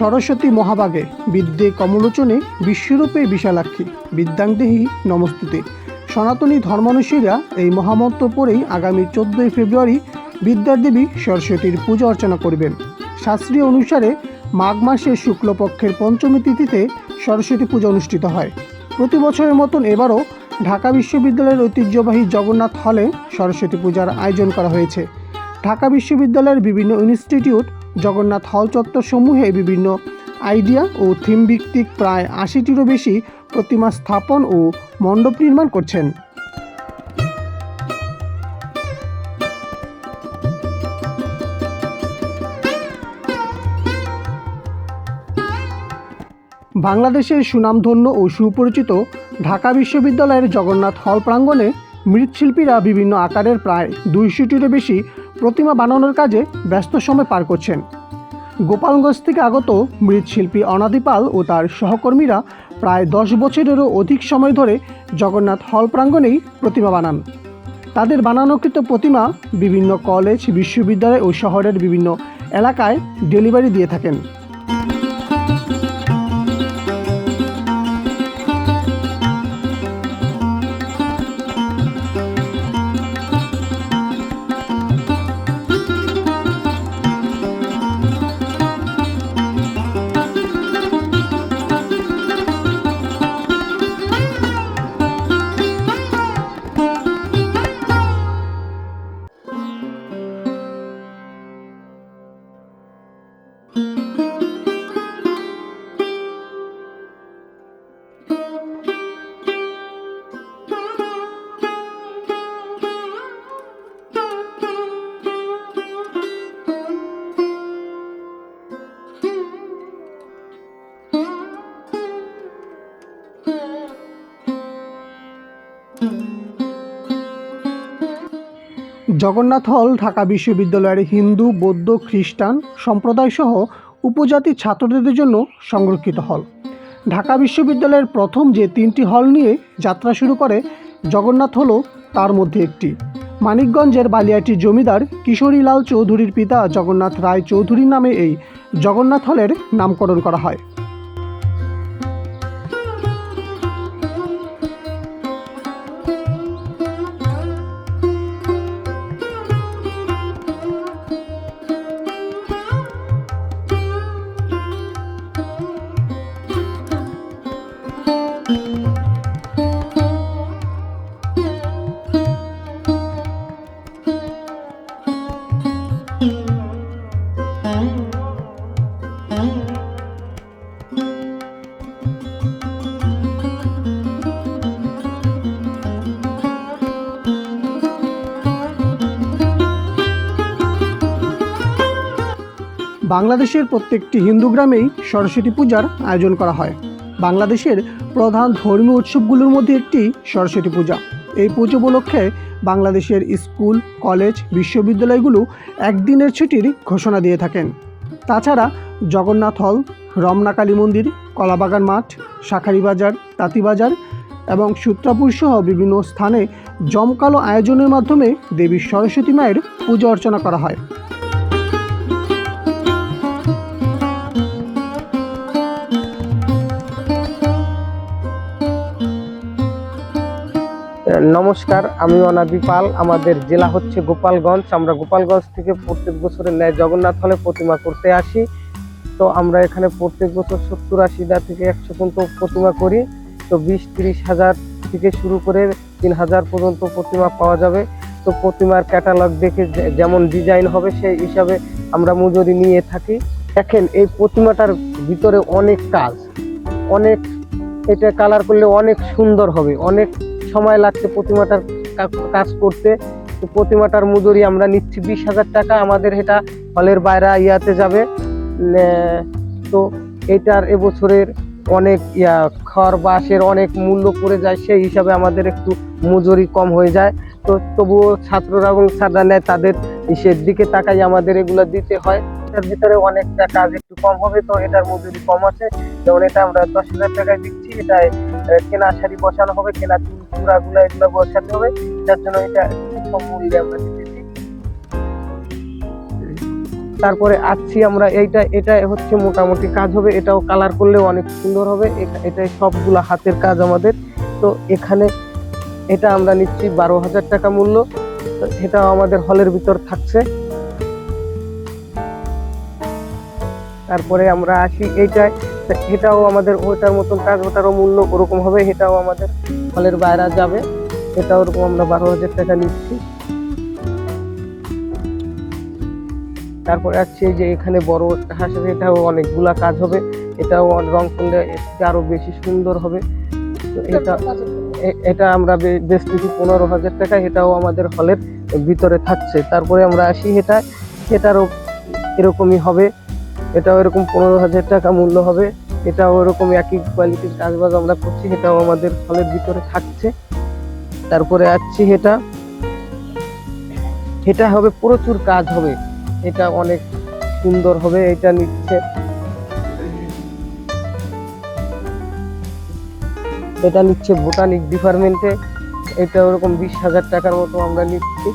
সরস্বতী মহাভাগে বিদ্যে কমলোচনে বিশ্বরূপে বিশালাক্ষী বিদ্যাংদেহী নমস্তুতে। সনাতনী ধর্মানুষীরা এই মহামন্ত্র পড়েই আগামী চোদ্দোই ফেব্রুয়ারি বিদ্যার দেবী সরস্বতীর পূজা অর্চনা করবেন। শাস্ত্রীয় অনুসারে মাঘ মাসের শুক্লপক্ষের পঞ্চমী তিথিতে সরস্বতী পূজা অনুষ্ঠিত হয়। প্রতি বছরের মতন এবারও ঢাকা বিশ্ববিদ্যালয়ের ঐতিহ্যবাহী জগন্নাথ হলে সরস্বতী পূজার আয়োজন করা হয়েছে। ঢাকা বিশ্ববিদ্যালয়ের বিভিন্ন ইনস্টিটিউট জগন্নাথ হল চত্বর সমূহে বিভিন্ন আইডিয়া ও থিম ভিত্তিক প্রায় আশিটিরও বেশি প্রতিমা স্থাপন ও মণ্ডপ নির্মাণ করছেন। বাংলাদেশের সুনামধন্য ও সুপরিচিত ঢাকা বিশ্ববিদ্যালয়ের জগন্নাথ হল প্রাঙ্গণে মৃৎশিল্পীরা বিভিন্ন আকারের প্রায় দুইশোটিরও বেশি প্রতিমা বানানোর কাজে ব্যস্ত সময় পার করছেন। গোপালগঞ্জ থেকে আগত মৃৎশিল্পী অনাদিপাল ও তার সহকর্মীরা প্রায় দশ বছরেরও অধিক সময় ধরে জগন্নাথ হল প্রাঙ্গণেই প্রতিমা বানান। তাদের বানানোকৃত প্রতিমা বিভিন্ন কলেজ, বিশ্ববিদ্যালয় ও শহরের বিভিন্ন এলাকায় ডেলিভারি দিয়ে থাকেন। জগন্নাথ হল ঢাকা বিশ্ববিদ্যালয়ের হিন্দু, বৌদ্ধ, খ্রিস্টান সম্প্রদায় সহ উপজাতি ছাত্রদের জন্য সংরক্ষিত হল। ঢাকা বিশ্ববিদ্যালয়ের প্রথম যে তিনটি হল নিয়ে যাত্রা শুরু করে জগন্নাথ হল তার মধ্যে একটি। মানিকগঞ্জের বালিয়াটি জমিদার কিশোরীলাল চৌধুরীর পিতা জগন্নাথ রায় চৌধুরী নামে এই জগন্নাথ হলের নামকরণ করা হয়। বাংলাদেশের প্রত্যেকটি হিন্দু গ্রামেই সরস্বতী পূজার আয়োজন করা হয়। বাংলাদেশের প্রধান ধর্মীয় উৎসবগুলোর মধ্যে একটি সরস্বতী পূজা। এই পুজো উপলক্ষে বাংলাদেশের স্কুল, কলেজ, বিশ্ববিদ্যালয়গুলো একদিনের ছুটির ঘোষণা দিয়ে থাকেন। তাছাড়া জগন্নাথ হল, রমনা কালী মন্দির, কলাবাগান মাঠ, শাখারি বাজার তাঁতিবাজার এবং সূত্রাপুর সহ বিভিন্ন স্থানে জমকালো আয়োজনের মাধ্যমে দেবী সরস্বতী মায়ের পূজা অর্চনা করা হয়। নমস্কার, আমি অনাদি পাল আমাদের জেলা হচ্ছে গোপালগঞ্জ। আমরা গোপালগঞ্জ থেকে প্রত্যেক বছরের ন্যায় জগন্নাথ হলে প্রতিমা করতে আসি। তো আমরা এখানে প্রত্যেক বছর সত্তর আশিটা থেকে একশো পর্যন্ত প্রতিমা করি। তো বিশ তিরিশ হাজার থেকে শুরু করে তিন হাজার পর্যন্ত প্রতিমা পাওয়া যাবে। তো প্রতিমার ক্যাটালগ দেখে যেমন ডিজাইন হবে সেই হিসাবে আমরা মজুরি নিয়ে থাকি। দেখেন, এই প্রতিমাটার ভিতরে অনেক কাজ, অনেক, এটা কালার করলে অনেক সুন্দর হবে, অনেক সময় লাগছে প্রতিমাটার কাজ করতে। তো প্রতিমাটার মজুরি আমরা নিচ্ছি বিশ হাজার টাকা, আমাদের এটা হলের বাইরা ইয়াতে যাবে। তো এটার এবছরের অনেক, ইয়া, খড় বাঁশের অনেক মূল্য পড়ে যায়, সেই হিসাবে আমাদের একটু মজুরি কম হয়ে যায়। তো তবুও ছাত্ররা এবং স্যাররা নেয়, তাদের ইসের দিকে তাকাই আমাদের এগুলো দিতে হয়। এটার ভিতরে অনেকটা কাজ একটু কম হবে, তো এটার মজুরি কম আছে। যেমন এটা আমরা দশ হাজার টাকায় দিচ্ছি, এটায় কেনা শাড়ি বসানো হবে, কেনা চূড়া গুলা এগুলো বসাতে হবে। যার জন্য এটা কম মূল্যে আমরা দিতেছি তারপরে আসছি আমরা এইটা, এটা হচ্ছে মোটামুটি কাজ হবে, এটাও কালার করলেও অনেক সুন্দর হবে এটাই সবগুলা হাতের কাজ আমাদের। তো এখানে এটা আমরা নিচ্ছি বারো হাজার টাকা মূল্য, তো এটাও আমাদের হলের ভিতর থাকছে। তারপরে আমরা আসি এইটায়, তো এটাও আমাদের ওটার মতন কাজ, ওটারও মূল্য ওরকম হবে, এটাও আমাদের হলের বাইরে যাবে এটা ওরকম আমরা বারো হাজার টাকা নিচ্ছি। তারপরে আসছে যে এখানে বড় হাঁস আছে এটাও অনেকগুলা কাজ হবে। এটাও রং করলে আরও বেশি সুন্দর হবে। তো এটা এটা আমরা বেচতেছি পনেরো হাজার টাকা এটাও আমাদের হলের ভিতরে থাকছে। তারপরে আমরা আসি এটা। এটারও এরকমই হবে। এটাও এরকম পনেরো হাজার টাকা মূল্য হবে। এটাও এরকম একই কোয়ালিটির কাজবাজ আমরা করছি। এটাও আমাদের হলের ভিতরে থাকছে। তারপরে আসছি এটা। এটা হবে, প্রচুর কাজ হবে। এটা অনেক সুন্দর হবে, এটা নিচ্ছে। এটা নিচ্ছে বোটানিক ডিপার্টমেন্টে। এটা ওরকম বিশ হাজার টাকার মতো আমরা নিচ্ছি।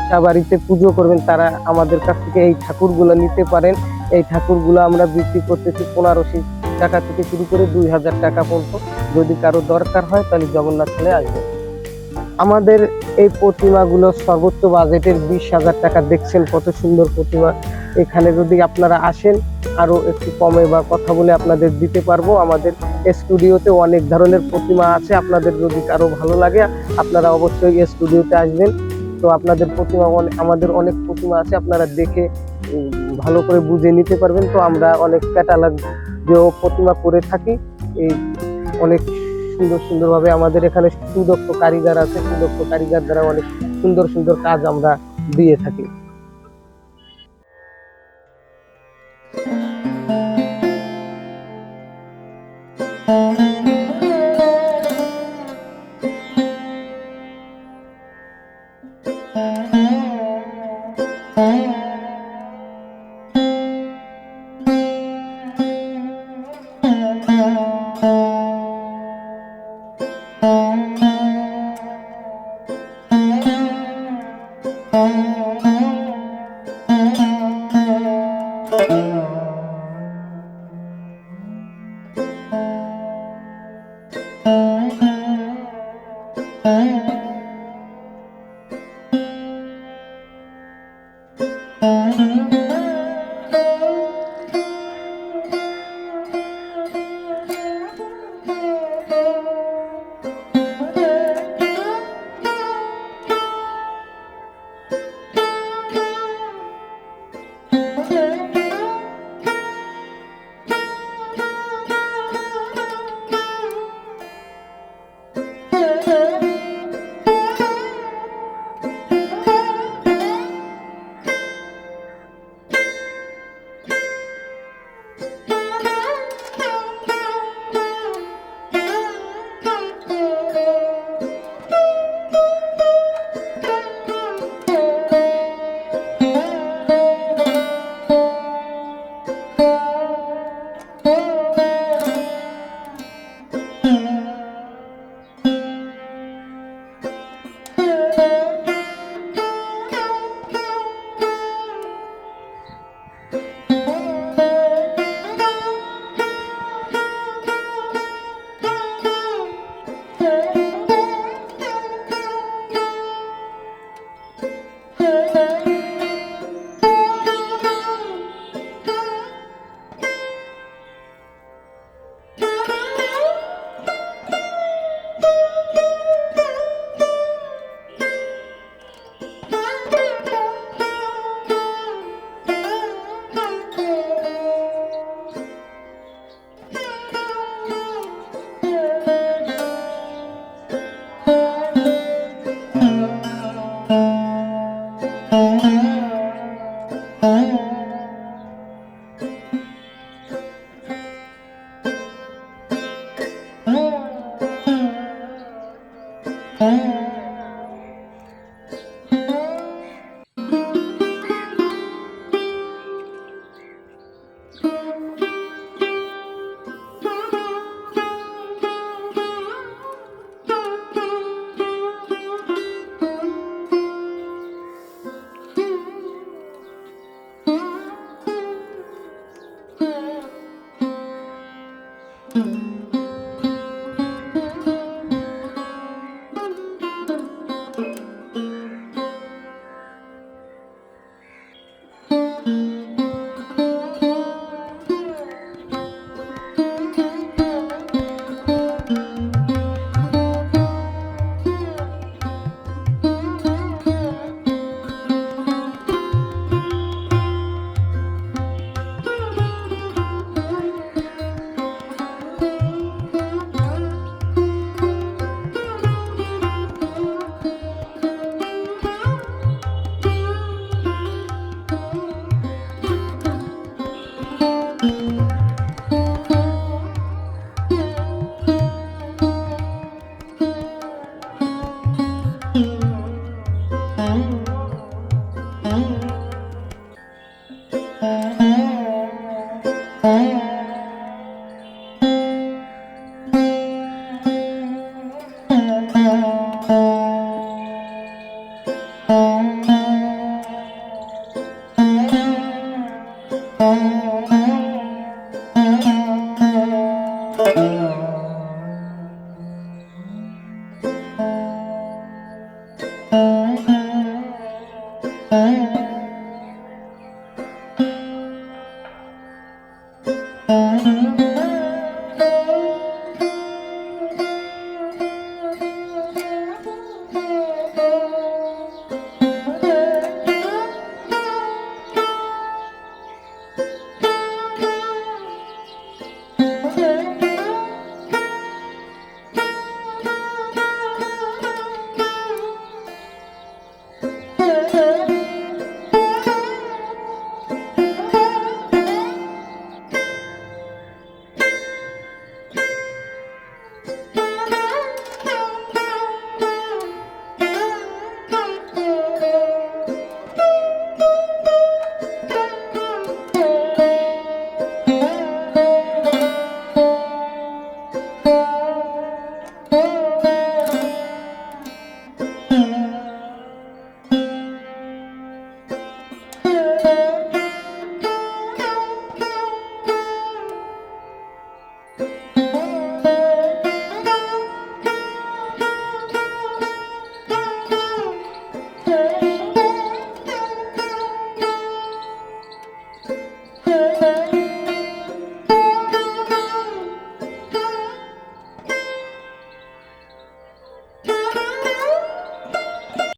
আশা বাড়িতে পুজো করবেন, তারা আমাদের কাছ থেকে এই ঠাকুরগুলো নিতে পারেন। এই ঠাকুরগুলো আমরা বিক্রি করতেছি পনেরোশো টাকা থেকে শুরু করে দুই হাজার টাকা পর্যন্ত। যদি কারও দরকার হয়, তাহলে জগন্নাথ আসবে আমাদের এই প্রতিমাগুলো সর্বোচ্চ বাজেটের বিশ হাজার টাকা। দেখছেন কত সুন্দর প্রতিমা। এখানে যদি আপনারা আসেন আরও একটু কমে বা কথা বলে আপনাদের দিতে পারব। আমাদের স্টুডিওতে অনেক ধরনের প্রতিমা আছে। আপনাদের যদি কারও ভালো লাগে, আপনারা অবশ্যই স্টুডিওতে আসবেন। তো আপনাদের প্রতিমা আমাদের অনেক প্রতিমা আছে। আপনারা দেখে ভালো করে বুঝে নিতে পারবেন। তো আমরা অনেক ক্যাটালগ যে প্রতিমা করে থাকি। এই অনেক সুন্দর সুন্দরভাবে আমাদের এখানে সুদক্ষ কারিগর আছে। সুদক্ষ কারিগর দ্বারা অনেক সুন্দর সুন্দর কাজ আমরা দিয়ে থাকি।